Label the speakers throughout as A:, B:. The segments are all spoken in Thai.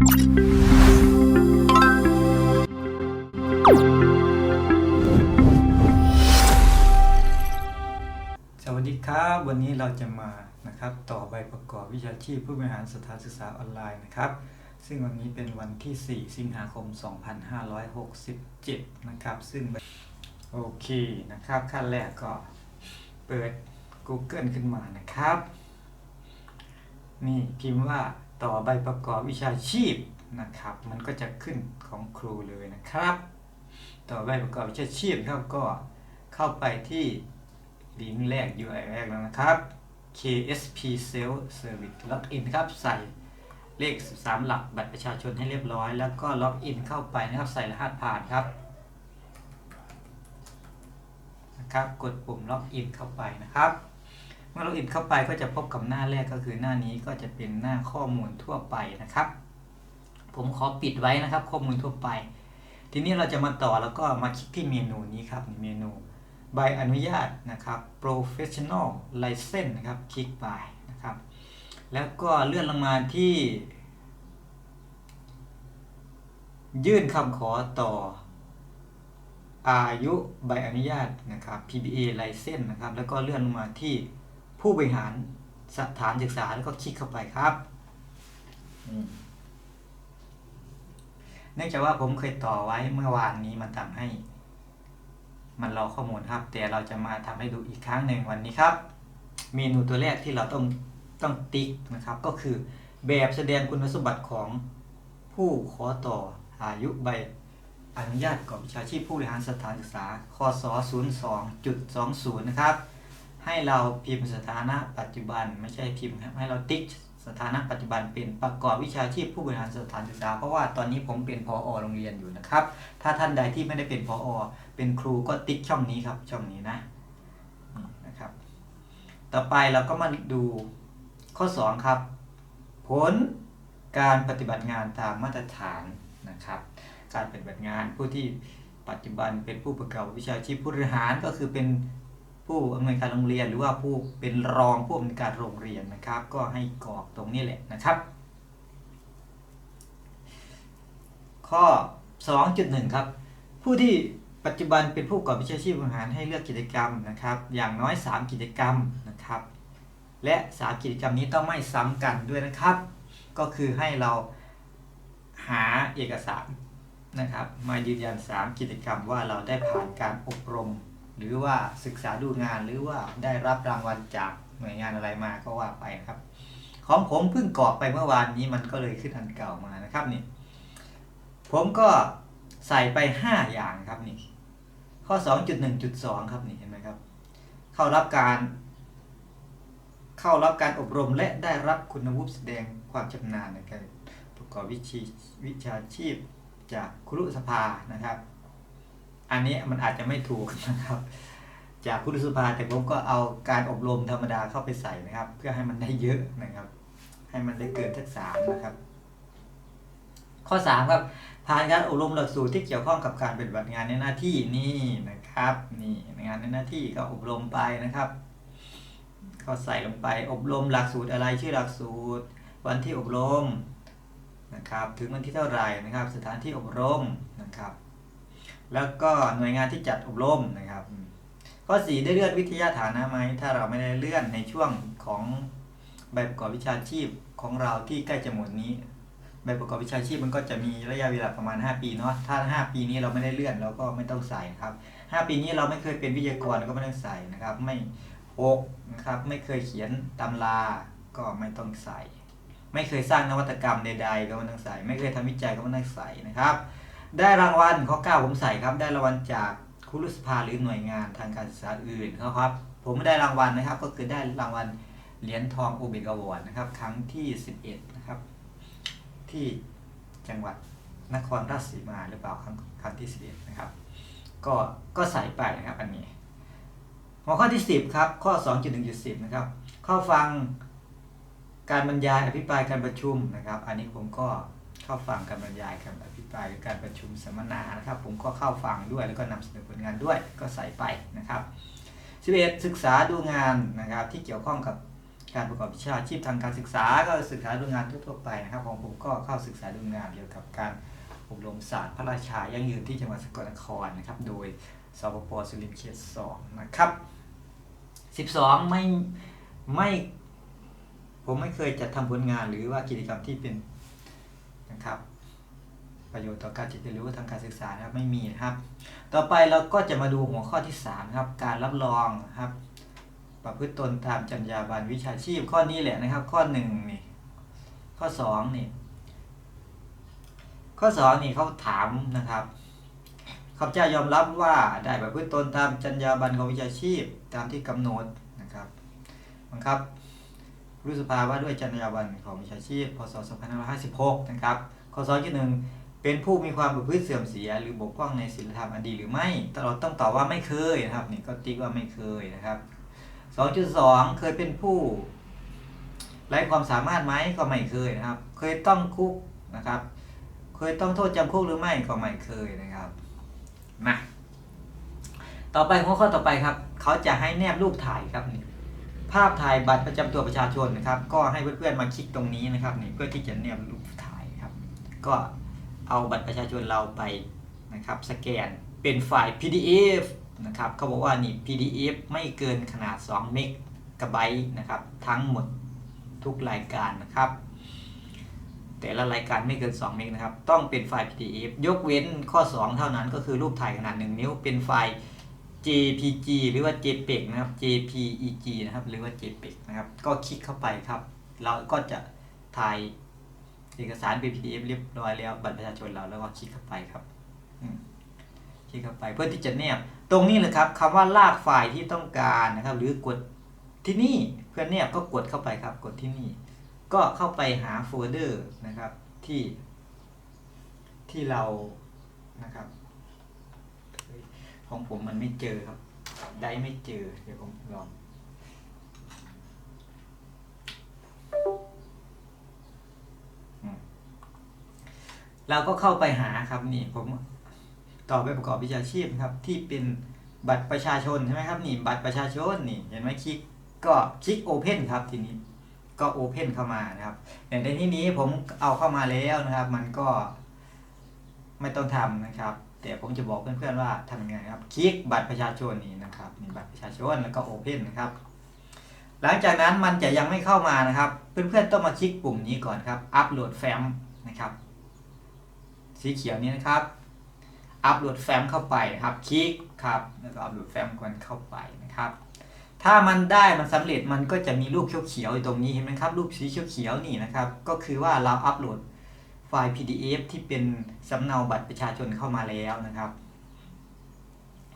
A: สวัสดีครับ วันนี้เราจะมานะครับต่อใบประกอบวิชาชีพผู้บริหารสถานศึกษาออนไลน์นะครับ ซึ่งวันนี้เป็นวันที่ 4 สิงหาคม 2567 นะครับ ซึ่งโอเคนะครับขั้นแรกก็เปิด Google ขึ้นมานะครับ นี่พิมพ์ว่า ต่อใบประกอบวิชาชีพนะครับ มันก็จะขึ้นของครูเลยนะครับ ต่อใบประกอบวิชาชีพครับก็เข้าไปที่ลิงก์แรก URL แรกแล้วนะครับ KSP Self Service Login ครับ ใส่เลข 13 หลักบัตรประชาชนให้เรียบร้อย แล้วก็ล็อกอินเข้าไปนะครับ ใส่รหัสผ่านครับนะครับ กดปุ่มล็อกอินเข้าไปนะครับ เมื่อล็อกอินเข้าไปก็จะพบกับหน้าแรกก็คือหน้านี้ก็จะเป็นหน้าข้อมูลทั่วไปนะครับ ผมขอปิดไว้นะครับ ข้อมูลทั่วไป ทีนี้เราจะมาต่อแล้วก็มาคลิกที่เมนูนี้ครับเมนูใบอนุญาตนะครับ professional license นะครับคลิกไปนะครับ แล้วก็เลื่อนลงมาที่ ยื่นคำขอต่ออายุใบอนุญาตนะครับ PBA license นะครับ แล้วก็เลื่อนลงมาที่ ผู้บริหารสถานศึกษาแล้วก็คลิกเข้าไปครับเนื่องจากว่าผมเคยต่อไว้เมื่อวานนี้มันทำให้ มันรอข้อมูลครับแต่เราจะมาทำให้ดูอีกครั้งหนึ่งวันนี้ครับ เมนูตัวแรกที่เราต้องต้องติ๊กนะครับ ก็คือแบบแสดงคุณสมบัติของผู้ขอต่ออายุใบอนุญาตกอบวิชาชีพผู้บริหารสถานศึกษาคศ 02.20 นะครับ ให้เราพิมพ์สถานะปัจจุบัน ไม่ใช่พิมพ์ครับให้เราติ๊กสถานะปัจจุบันเป็นประกอบวิชาชีพผู้บริหารสถานศึกษา เพราะว่าตอนนี้ผมเป็นพออโรงเรียนอยู่นะครับ ถ้าท่านใดที่ไม่ได้เป็นพออเป็นครูก็ติ๊กช่องนี้ครับช่องนี้นะนี่นะครับ ต่อไปเราก็มาดูข้อ 2 ครับ ผลการปฏิบัติงานตามมาตรฐานนะครับ การปฏิบัติงานผู้ที่ปัจจุบันเป็นผู้ประกอบวิชาชีพผู้บริหารก็คือเป็น ผู้อำนวยการโรงเรียน หรือว่าผู้เป็นรองผู้อำนวยการโรงเรียนนะครับ ก็ให้กรอกตรงนี้แหละนะครับ ข้อ 2.1 ครับ ผู้ที่ปัจจุบันเป็นผู้ประกอบวิชาชีพบริหารให้เลือกกิจกรรมนะครับ อย่างน้อย 3 กิจกรรมนะครับ และ 3 กิจกรรมนี้ต้องไม่ซ้ำกันด้วยนะครับ ก็คือให้เราหาเอกสารนะครับ มายืนยัน 3 กิจกรรมว่าเราได้ผ่านการอบรม หรือว่าศึกษาดูงานหรือว่าได้รับรางวัลจากหน่วยงานอะไรมาก็ว่าไปนะครับ ของผมเพิ่งกรอกไปเมื่อวานนี้มันก็เลยขึ้นอันเก่ามานะครับนี่ผมก็ใส่ไป 5 อย่างครับนี่ข้อ 2.1.2 ครับนี่เห็นไหมครับ เข้ารับการ เข้ารับการอบรมและได้รับคุณวุฒิแสดงความชำนาญในการประกอบวิชีวิชาชีพจากครุสภานะครับ อันนี้มันอาจจะไม่ถูกนะครับ จากครุสภาแต่ผมก็เอาการอบรมธรรมดาเข้าไปใส่นะครับ เพื่อให้มันได้เยอะนะครับ ให้มันได้เกินทักษามนะครับ ข้อ3ครับผ่านการอบรมหลักสูตรที่เกี่ยวข้องกับการปฏิบัติงานในหน้าที่นี่นะครับ นี่งานในหน้าที่ก็อบรมไปนะครับก็ใส่ลงไปอบรมหลักสูตรอะไรชื่อหลักสูตร วันที่อบรมนะครับ ถึงวันที่เท่าไหร่นะครับ สถานที่อบรมนะครับ แล้วก็หน่วยงานที่จัดอบรมนะครับ ข้อ4ได้เลื่อนวิทยาฐานะไหมถ้าเราไม่ได้เลื่อนในช่วงของใบประกอบวิชาชีพของเราที่ใกล้จะหมดนี้ใบประกอบวิชาชีพมันก็จะมีระยะเวลาประมาณ 5 ปีเนาะถ้า 5 ปีนี้เราไม่ได้เลื่อนเราก็ไม่ต้องใส่ครับ 5 ปีนี้เราไม่เคยเป็นวิทยากรก็ไม่ต้องใส่นะครับ ไม่6นะครับ ไม่เคยเขียนตำราก็ไม่ต้องใส่ ไม่เคยสร้างนวัตกรรมใดๆก็ไม่ต้องใส่ ไม่เคยทำวิจัยก็ไม่ต้องใส่นะครับ ได้รางวัลข้อ9ผมใส่ครับ ได้รางวัลจากคุรุสภาหรือหน่วยงานทางการศึกษาอื่นครับ ผมไม่ได้รางวัลนะครับ ก็คือได้รางวัลเหรียญทองโอเบกอวอร์ดนะครับ ครั้งที่ 11 นะครับ ที่จังหวัดนครราชสีมาหรือเปล่าครั้งครั้งที่สิบเอ็ดนะครับ ก็ก็ใส่ไปนะครับอันนี้หัวข้อที่สิบครับ ข้อสองจุดหนึ่งจุดสิบนะครับ เข้าฟังการบรรยายอภิปรายการประชุมนะครับ อันนี้ผมก็ เข้าฟังการบรรยายการอภิปรายหรือการประชุมสัมมนานะครับ ผมก็เข้าฟังด้วยแล้วก็นำเสนอผลงานด้วยก็ใส่ไปนะครับ11ศึกษาดูงานนะครับ ที่เกี่ยวข้องกับการประกอบวิชาชีพทางการศึกษาก็ศึกษาดูงานทั่วไปนะครับของผมก็เข้าศึกษาดูงานเกี่ยวกับการอบรมศาสตร์พระราชายั่งยืนที่จังหวัดสกลนครนะครับ โดยสปปสุรินทร์เขตสองนะครับ 12 ไม่ไม่ผมไม่เคยจัดทำผลงานหรือว่ากิจกรรมที่เป็น นะครับ ประโยชน์ต่อการเรียนรู้ทางการศึกษานะครับไม่มีนะครับ ต่อไปเราก็จะมาดูหัวข้อที่3ครับการรับรองครับ ประพฤติตนตามจรรยาบรรณวิชาชีพข้อนี้แหละนะครับ ข้อ1นี่ข้อ2นี่ข้อ2นี่เขาถามนะครับข้าพเจ้ายอมรับว่าได้ประพฤติตนตามจรรยาบรรณของวิชาชีพตามที่กำหนดนะครับบังคับ รู้สภาว่าด้วยจรรยาบรรณของวิชาชีพ พศ 2556 นะครับ ข้อ2ที่1เป็นผู้มีความประพฤติเสื่อมเสีย หรือบกพร่องในศีลธรรมอันดีหรือไม่เราต้องตอบว่าไม่เคยนะครับนี่ก็ติ๊กว่าไม่เคยนะครับ 2.2 เคยเป็นผู้ไร้ความสามารถไหมก็ไม่เคยนะครับ เคยต้องคุกนะครับ เคยต้องโทษจำคุกหรือไม่ก็ไม่เคยนะครับมาต่อไปหัวข้อต่อไปครับ เขาจะให้แนบรูปถ่ายครับนี่ ภาพถ่ายบัตรประจำตัวประชาชนนะครับ ก็ให้เพื่อนๆมาคลิกตรงนี้นะครับนี่เพื่อที่จะแนบรูปถ่ายครับ ก็เอาบัตรประชาชนเราไปนะครับ สแกนเป็นไฟล์ PDF นะครับเขาบอกว่านี่ PDF ไม่เกินขนาด 2 เมกะไบต์นะครับ ทั้งหมดทุกรายการนะครับ แต่ละรายการไม่เกิน 2 เมกนะครับ ต้องเป็นไฟล์ PDF ยกเว้นข้อ 2 เท่านั้นก็คือรูปถ่ายขนาด 1 นิ้วเป็นไฟล์ JPG หรือว่า JPEG นะครับ JPEG นะครับ หรือว่า JPEG นะครับ ก็คลิกเข้าไปครับ เราก็จะถ่ายเอกสารเป็น PDF เรียบร้อยแล้วบัตรประชาชนเราแล้วก็คลิกเข้าไปครับคลิกเข้าไปเพื่อที่จะแนบตรงนี้เลยครับคำว่าลากไฟล์ที่ต้องการนะครับ หรือกดที่นี่เพื่อแนบก็กดเข้าไปครับ กดที่นี่ ก็เข้าไปหาโฟลเดอร์นะครับที่ ที่เรานะครับ ของผมมันไม่เจอครับ ได้ไม่เจอ เดี๋ยวผมลองเราก็เข้าไปหาครับนี่ผมต่อไปประกอบวิชาชีพครับ ที่เป็นบัตรประชาชนใช่ไหมครับนี่บัตรประชาชนนี่เห็นไหมคลิกก็คลิกโอเพนครับทีนี้ก็โอเพนเข้ามานะครับอย่างในที่นี้ผมเอาเข้ามาแล้วนะครับ มันก็ไม่ต้องทำนะครับ แต่ผมจะบอกเพื่อนๆว่าทำยังไงครับคลิกบัตรประชาชนนี่นะครับนี่บัตรประชาชนแล้วก็โอเพนนะครับ หลังจากนั้นมันจะยังไม่เข้ามานะครับ เพื่อนๆต้องมาคลิกปุ่มนี้ก่อนครับอัปโหลดแฟ้มนะครับ สีเขียวนี้นะครับอัปโหลดแฟ้มเข้าไปครับคลิกครับแล้วก็อัปโหลดแฟ้มกันเข้าไปนะครับถ้ามันได้มันสำเร็จมันก็จะมีรูปเขียวๆอยู่ตรงนี้เห็นไหมครับรูปสีเขียวๆนี่นะครับ ก็คือว่าเราอัปโหลด ไฟล์ PDF ที่เป็นสำเนาบัตรประชาชนเข้ามาแล้วนะครับ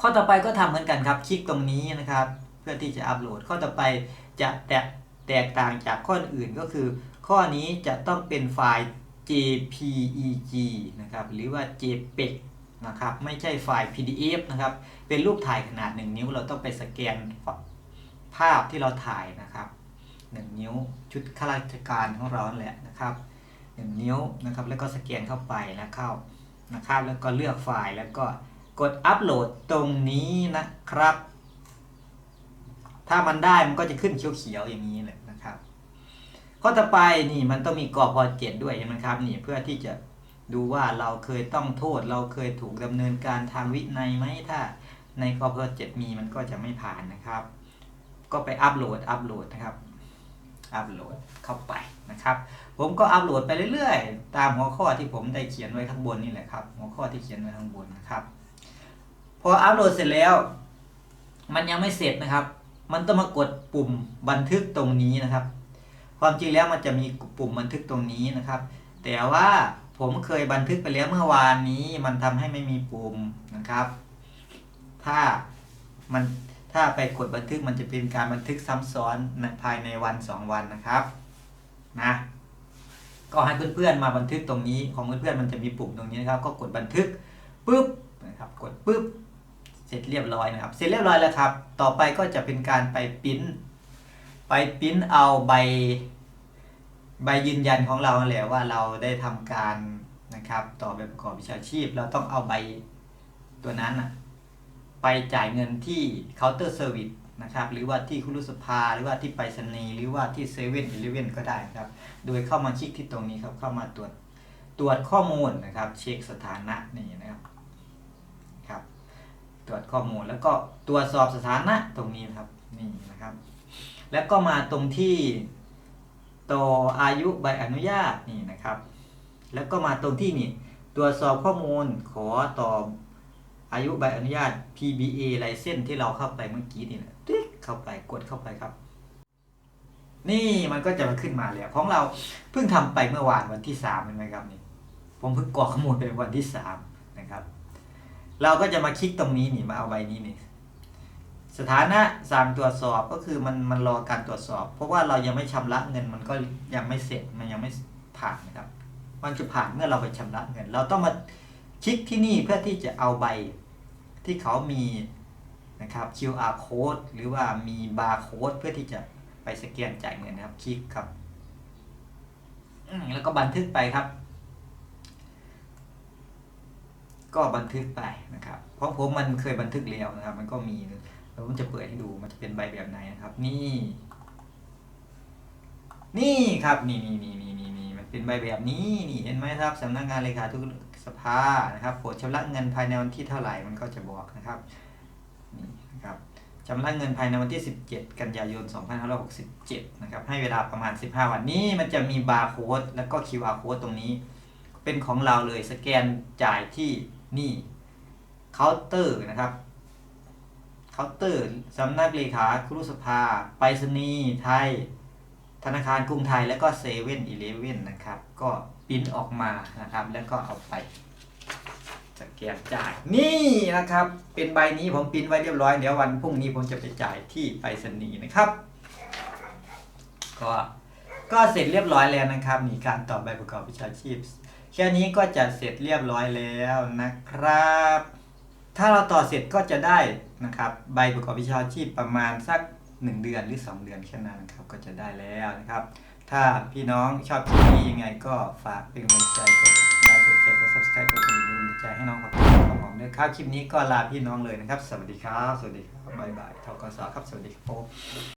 A: ข้อต่อไปก็ทำเหมือนกันครับ คลิกตรงนี้นะครับ เพื่อที่จะอัปโหลด ข้อต่อไปจะแตกแตกต่างจากข้ออื่นก็คือ ข้อนี้จะต้องเป็นไฟล์ JPEG นะครับหรือว่า JPEG นะครับไม่ใช่ไฟล์ PDF นะครับ เป็นรูปถ่ายขนาด 1 นิ้ว เราต้องไปสแกนภาพที่เราถ่ายนะครับ 1 นิ้วชุดข้าราชการของเราแหละนะครับ 1นิ้วนะครับแล้วก็สแกนเข้าไปนะเข้านะครับแล้วก็เลือกไฟล์แล้วก็กดอัปโหลดตรงนี้นะครับ ถ้ามันได้มันก็จะขึ้นเขียวๆอย่างนี้เลยนะครับข้อต่อไปนี่มันต้องมีกอพอเจ็ดด้วยเห็นไหมครับนี่เพื่อที่จะดูว่าเราเคยต้องโทษเราเคยถูกดำเนินการทางวินัยไหมถ้าในกอพอเจ็ดมีมันก็จะไม่ผ่านนะครับ ก็ไปอัปโหลดอัปโหลดนะครับ อัปโหลดเข้าไปนะครับ ผมก็อัปโหลดไปเรื่อยๆ ตามหัวข้อที่ผมได้เขียนไว้ข้างบนนี่แหละครับ หัวข้อที่เขียนไว้ข้างบนนะครับ พออัปโหลดเสร็จแล้ว มันยังไม่เสร็จนะครับ มันต้องมากดปุ่มบันทึกตรงนี้นะครับ ความจริงแล้วมันจะมีปุ่มบันทึกตรงนี้นะครับ แต่ว่าผมเคยบันทึกไปแล้วเมื่อวานนี้ มันทำให้ไม่มีปุ่มนะครับ ถ้ามัน ถ้าไปกดบันทึกมันจะเป็นการบันทึกซ้ำซ้อนในภายในวัน 2 วันนะครับนะก็ให้เพื่อนๆมาบันทึกตรงนี้ของเพื่อนๆมันจะมีปุ่มตรงนี้นะครับ ก็กดบันทึกปุ๊บนะครับกดปุ๊บเสร็จเรียบร้อยนะครับ เสร็จเรียบร้อยแล้วครับ ต่อไปก็จะเป็นการไปปริ้นไปปริ้นเอาใบใบยืนยันของเราแหละว่าเราได้ทำการนะครับ ต่อใบประกอบวิชาชีพ เราต้องเอาใบตัวนั้นนะ ไปจ่ายเงินที่เคาน์เตอร์เซอร์วิสนะครับหรือว่าที่คุรุสภาหรือว่าที่ไปรษณีย์หรือว่าที่เซเว่นอีเลเว่นก็ได้ครับ โดยเข้ามาคลิกที่ตรงนี้ครับเข้ามาตรวจตรวจข้อมูลนะครับ เช็คสถานะนี่นะครับครับ ตรวจข้อมูลแล้วก็ตรวจสอบสถานะตรงนี้นครับนี่นะครับ แล้วก็มาตรงที่ต่ออายุใบอนุญาตนี่นะครับ แล้วก็มาตรงที่นี่ตรวจสอบข้อมูลขอต่อ อายุใบอนุญาต PBA ไลเซนที่เราเข้าไปเมื่อกี้นี่นะติ๊กเข้าไปกดเข้าไปครับ นี่มันก็จะมาขึ้นมาแล้วของเราเพิ่งทำไปเมื่อวานวันที่สามเห็นไหมครับนี่ผมเพิ่งกรอกข้อมูลไปวันที่สามนะครับ เราก็จะมาคลิกตรงนี้นี่มาเอาใบนี้นี่สถานะสั่งตรวจสอบก็คือมันมันรอการตรวจสอบ เพราะว่าเรายังไม่ชำระเงินมันก็ยังไม่เสร็จมันยังไม่ผ่านนะครับ มันจะผ่านเมื่อเราไปชำระเงิน เราต้องมาคลิกที่นี่เพื่อที่จะเอาใบ ที่เขามีนะครับ QR code หรือว่ามี barcode เพื่อที่จะไปสแกนจ่ายเงินนะครับคลิกครับแล้วก็บันทึกไปครับ ก็บันทึกไปนะครับ เพราะผมมันเคยบันทึกแล้วนะครับ มันก็มีแล้วผมจะเปิดให้ดูมันจะเป็นใบแบบไหนนะครับ นี่ นี่ครับ นี่นี่นี่นี่นี่ เป็นใบแบบนี้นี่เห็นไหมครับสำนักงานเลขาธิการสภานะครับโปรดชำระเงินภายในวันที่เท่าไหร่มันก็จะบอกนะครับนี่นะครับชำระเงินภายในวันที่ 17 กันยายน 2567 นะครับ ให้เวลาประมาณ 15 วันนี้มันจะมีบาร์โค้ดแล้วก็ QR โค้ดตรงนี้ เป็นของเราเลยสแกนจ่ายที่นี่เคาน์เตอร์นะครับเคาน์เตอร์สำนักเลขาครุสภาไปรษณีย์ไทย ธนาคารกรุงไทยแล้วก็เซเว่นอีเลเว่นนะครับ ก็ปิ้นออกมานะครับ แล้วก็เอาไปสแกนจ่ายนี่นะครับ เป็นใบนี้ผมปิ้นไว้เรียบร้อยเดี๋ยววันพรุ่งนี้ผมจะไปจ่ายที่ไปรษณีย์นะครับ ก็ก็เสร็จเรียบร้อยแล้วนะครับมีการตอบใบประกอบวิชาชีพ แค่นี้ก็จะเสร็จเรียบร้อยแล้วนะครับ ถ้าเราต่อเสร็จก็จะได้นะครับ ใบประกอบวิชาชีพประมาณสัก 1 เดือนหรือ 2 เดือนแค่นั้นครับก็จะได้แล้วนะครับ ถ้าพี่น้องชอบคลิปนี้ยังไงก็ฝากเป็นกำลังใจกดไลค์กดแชร์กด subscribe กดกระดิ่งเป็นกำลังใจให้น้องขอบคุณครับผมด้วยครับคลิปนี้ก็ลาพี่น้องเลยนะครับ สวัสดีครับ สวัสดีครับบ๊ายบายทกสครับสวัสดีครับ